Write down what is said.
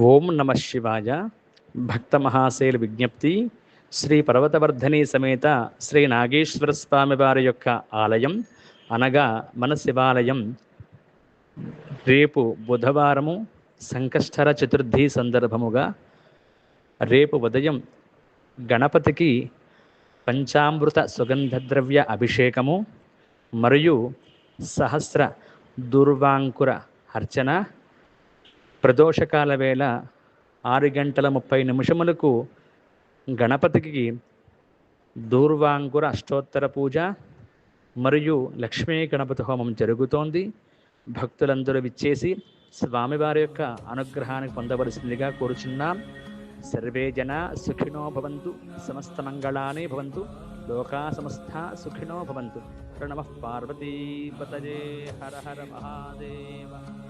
ఓం నమ శివాయ. భక్త మహాశైల విజ్ఞప్తి. శ్రీ పర్వతవర్ధని సమేత శ్రీ నాగేశ్వర స్వామి వారి యొక్క ఆలయం అనగా మన శివాలయం. రేపు బుధవారము సంకష్టర చతుర్థి సందర్భముగా రేపు ఉదయం గణపతికి పంచామృత సుగంధద్రవ్య అభిషేకము మరియు సహస్ర దుర్వాంకుర అర్చన ప్రదోషకాల వేళ ఆరు గంటల ముప్పై నిమిషములకు గణపతికి దూర్వాంకుర అష్టోత్తర పూజ మరియు లక్ష్మీ గణపతి హోమం జరుగుతోంది. భక్తులందరూ విచ్చేసి స్వామివారి యొక్క అనుగ్రహాన్ని పొందవలసిందిగా కోరుచున్నాం. సర్వే జన సుఖినో భవంతు. సమస్త మంగళాని భవంతు. లోకా సమస్త సుఖినో భవంతు. ప్రణమ పార్వతీపతజే హర హర మహాదేవ.